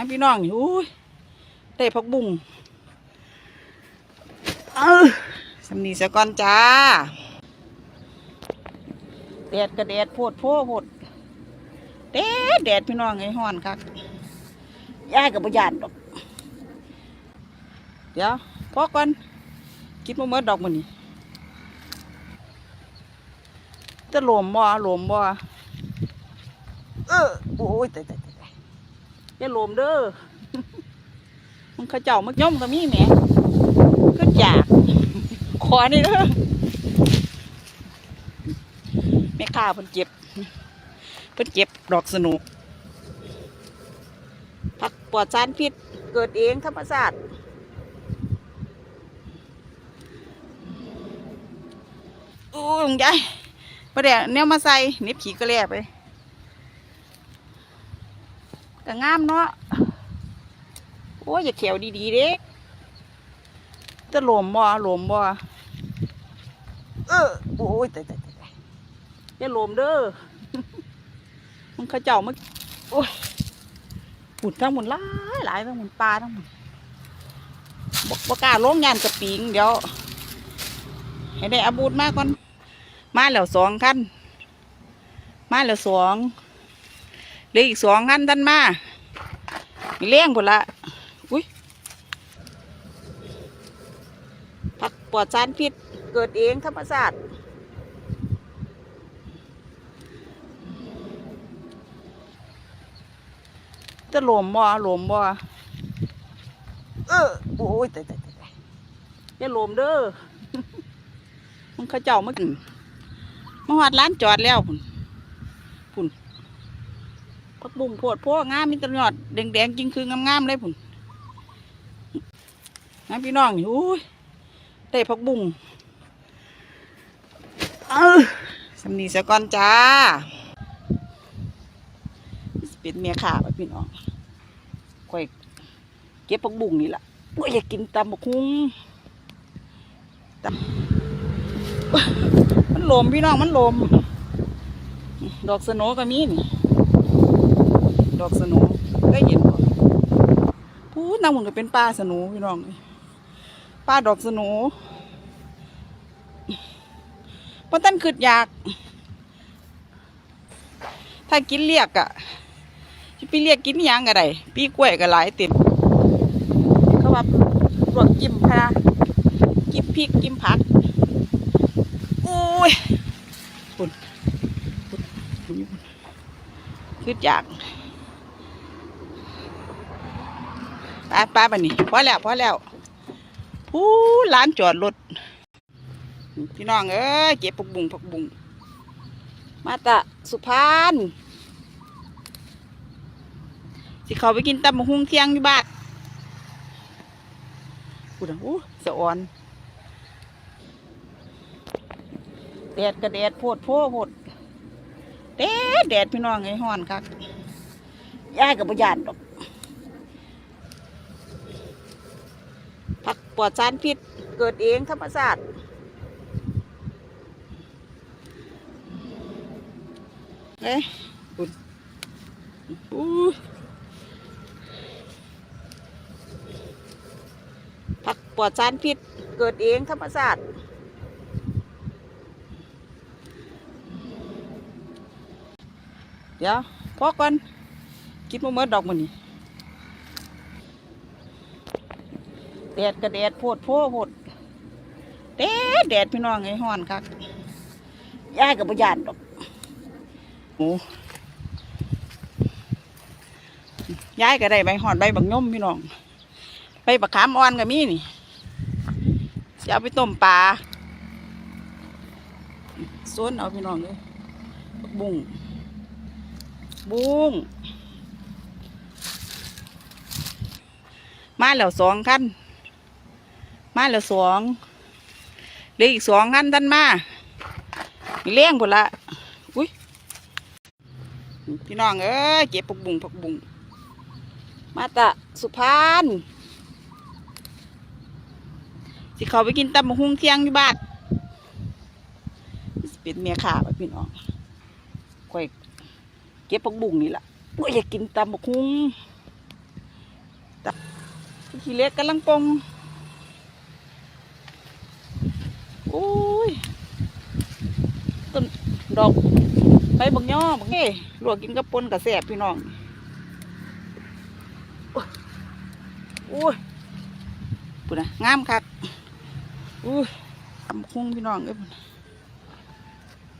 นะพี่น้องนี่อุ้ยได้พักบุ้งเออสำนีสะก่อนจ้าแดดกระแดดโพดโพโพดแดดแดดพี่น้องไอ้ห้อนคักย่ายกับประหยัดดอก เดี๋ยวพอก่อนกินมาเมื่อดอกมันนี่จะหลวมบ่หลวมบ่เออโอ้ยตาย อย่าหลวมเด้อมันข้าเจ้ามักย่อมก็มีแหมก็จากขอนี่เด้อแม่ข้าเพิ่นเจ็บเพิ่นเจ็บดอกสนุกผักปลอดสารพิษเกิดเองธรรมชาติโอ้ยยายประเดี๋ยวเนี้ยมาใส่น็บขี่ก็แล่ไป ก็งามเนาะโอ้ยอย่าเขียวดีๆเด็กจะหลวมบ่หลวมบ่เออโอ้ยตายตายตายตายอย่าหลวมเด้อมันขาเจ้ามาโอ้ยปุ่นทั้งหมดหลายหลายทั้งหมดปลาทั้งหมดบอกประกาศลงยานกระปิงเดี๋ยวให้ได้อาบูดมาก่อน มาแล้วสองคันมาแล้วสอง เหลืออีกสองคันท่านมามีเลี้ยงหมดละอุ้ยผักปลอดสารพิษเกิดเองธรรมชาติจะหลวมบ่หลวมบ่เออโอ้ยตายตายตายตายอย่าหลวมเด้อมันเขาเจ้ามากินมาหอดร้านจอดแล้วพุ่นพุ่น พักบุ้งโพดพวกงามมีแตยอดแดงๆจริงคืองามๆเลยพุ่นนะพี่น้องนี่อุ้ยได้พักบุ้งเออสำนีสะก่อนจ้าเป็นเมียขาไปพี่น้องค่อยเก็บพักบุ้งนี่ล่ะโอ้ยอยากกินตำบักคุ้งมันลมพี่น้องมันลม ดอกสโนก็มีนี่ ดอกสโหนได้เห็นบ่พูดนางมันก็เป็นป้าสโหนพี่น้องป้าดอกสโหนเพราะท่านคืดอยาก ถ้ากินเรียกอะจะไปเรียกกินหยังก็ได้ปีกล้วยก็หลายเต็มเขาว่าลวกจิ้มพะกินพริกกินผักโอ้ยปุ่นปุ่นปุ่นปุ่นคืออยาก ไปไปบันนี้พอแล้วพอแล้วผู้ร้านจอดรถพี่น้องเอ้ยเก็บผักบุงผักบุงมาตะสุพรรณสิเขาไปกินตำบักหุ่งเที่ยงอยู่บ้านพูดอะอู้สะออนแดดกระแดดโพดโพโพดแดดแดดพี่น้องไอ้ห้อนคักย่ายกับประหยัดดอกผัก ปลอดสารพิษเกิดเองธรรมชาติเอ้ยอุ่นอู้ผักปลอดสารพิษเกิดเองธรรมชาติเดี๋ยวพอก่อนกินมาเมื่อดอกมันนี่ แดดกระแดดโพดโพโพดแดดแดดพี่น้องไอ้ห้อนคักย่ายกับประหยัดดอกโอ้ย้ายก็ได้ใบหอนใบบักย่อมพี่น้องใบบักขามอ่อนก็มีนี่จะเอาไปต้มปลาส้นเอาพี่น้องเลยบักบุ้งบุ้งมาแล้วสองคัน มาแล้วสองเหลืออีกสองคันท่านมามีเลี้ยงหมดละอุ้ยพี่น้องเอ้ยเก็บผักบุ้งผักบุ้งมาตะสุพรรณสิเขาไปกินตำบักหุ่งเที่ยงอยู่บ้านเป็นเมียขาไปพี่น้องค่อยเก็บผักบุ้งนี่แหละโอ้ยอยากกินตำบักหุ่งขี้เล็กกำลังปงโอ้ยต้นดอกใบบักย่อบักเอ้ลวกกินกับปนกับแสบพี่น้องโอ้ยปุ่นนะงามคักอุ้ยทำคุ้งพี่น้องเอ้ยปุ่น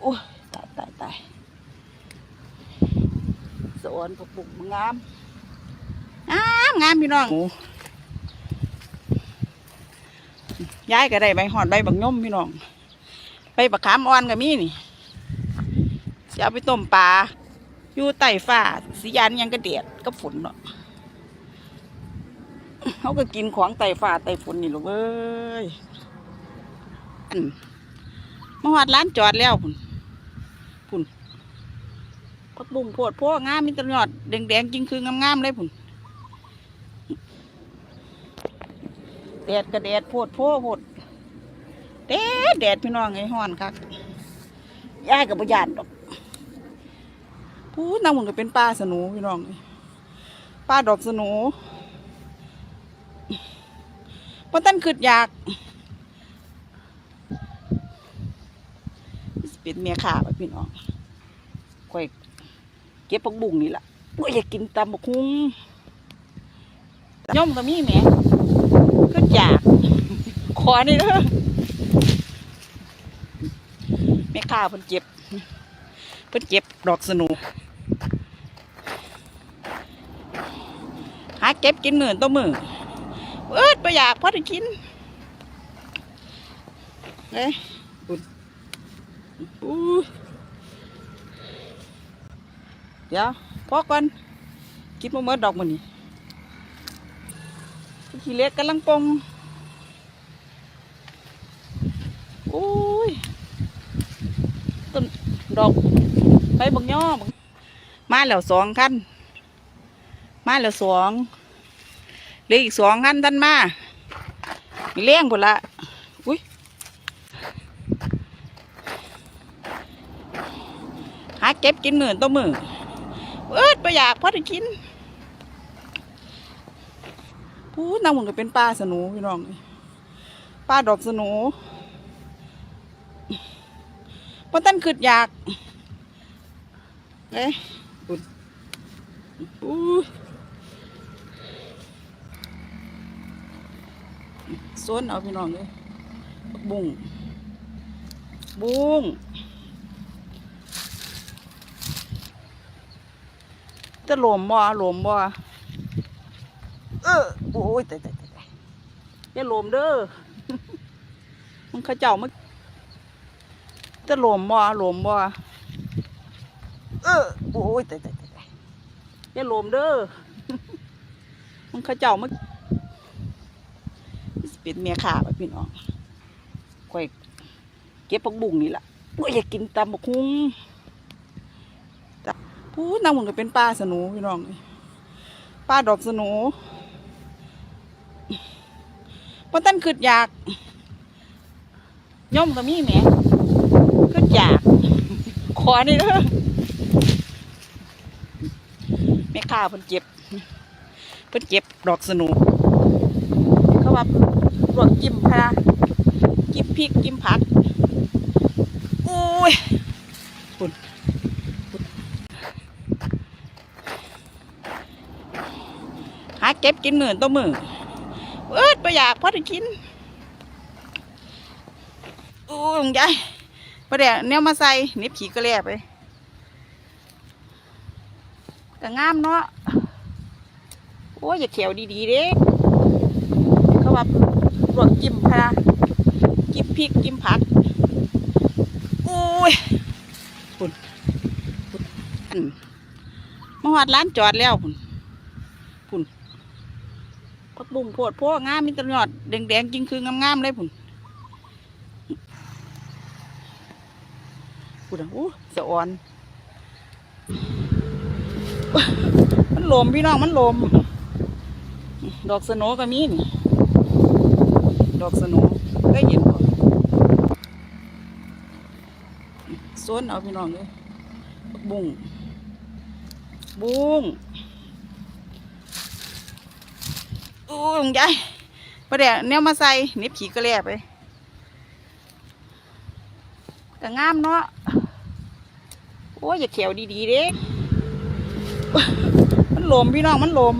โอ้ยตายตายตายสวนผักบุกงามงามงามพี่น้อง ย้ายก็ได้ใบหอดใบบักย่อมพี่น้องใบบักขามอ่อนก็มีนี่จะเอาไปต้มปลาอยู่ใต้ฟ้าสียานยังกระเดียดก็ฝนเนาะเขาก็กินของใต้ฟ้าใต้ฝนนี่ลูกเอ้ยอันมาหอดร้านจอดแล้วพุ่นพุ่นพักบุ้งโพดพวกงามมีแตยอดแดงๆจริงคืองามๆเลยพุ่น แดดก็แดดโพดโพโพดแดดแดดพี่น้องไอ้ห้อนคักย่ายกับประหยัดดอกพูดน้ำมันก็เป็นปลาสนูพี่น้องปลาดอกสนูเพราะท่านคืดอยากเป็นเมียขาไปพี่น้องค่อยเก็บปักบุ้งนี่ละว่าอยากกินตำบักคุ้งย่อมก็มีแหม ขึ้นจาก ขอนี่เด้อแม่ข้าเพิ่นเจ็บ เพิ่นเจ็บดอกสนูหาเก็บกินหมื่นต่อมือเอิดประอยากพอได้กินเอ้ยอุ่นอู้เดี๋ยวพอก่อนกินมาเมื่อดอกมันนี่ ขี้เล็กกำลังปงโอ้ยต้นดอกใบบักย่อบักมาแล้วสองคันมาแล้วสองเหลืออีกสองคันท่านมามีเลี้ยงหมดละอุ้ยหาเก็บกินหมื่นต่อมือเอิดประอยากพอได้กิน พูดน้ำมันก็เป็นปลาสนูพี่น้องปลาดอกสนูเพราะท่านคืดอยากเอ้ยอุ่นอู้โซนเอาพี่น้องเลยบุ้งบุ้งจะหลวมบ่หลวมบ่ โอ้ยตายตายตายตายอย่าหลวมเด้อมันเขาเจ้ามันจะหลวมบ่หลวมบ่เออโอ้ยตายตายตายตายอย่าหลวมเด้อมันเขาเจ้ามันเป็นเมียขาไปพี่น้องค่อยเก็บผักบุ้งนี่ล่ะว่าอยากกินตำบักคุ้งพูดน้ำมันก็เป็นปลาสนูพี่น้องปลาดอกสนู พราะท่านคืดอยากย่อมก็มีแหมคืดอยาก ขอนี่เด้อแม่ข้าเพิ่นเจ็บเพิ่นเจ็บดอกสนูเขาว่าลวกจิ้มพะนะจิ้มพริกจิ้มผักโอ้ยปุ่นหาเก็บกินหมื่นต่อมือเอิ ดประอยากพอได้กินอู้ยงยายประเดี๋ยวแนวมาใส่เน็บขี่กระแลไปก็งามเนาะโอ้ยอย่าเขียวดีๆเด้เขาว่าลวกจิ้มพะนะจิ้มพริกจิ้มผักโอ้ยปุ่นปุ่นอันมาหอดร้านจอดแล้วปุ่นปุ่นผัก บุ้งโพดพวกงามมีแตยอดแดงๆจริงคืองามๆเลยพุ่นพุ่นอะอู้สะอ่อน มันลมพี่น้องมันลม ดอกสโหนก็มีนี่ดอกสโหนได้ยินบ่โซนเอาพี่น้องเลยบุ้งบุ้ง โอ้ยลุงยายประเดี๋ยวแนวมาใส่เน็บขี่ก็แลไปก็งามเนาะโอ้ยอย่าเขียวดีๆเด้มันลมพี่น้องมันลม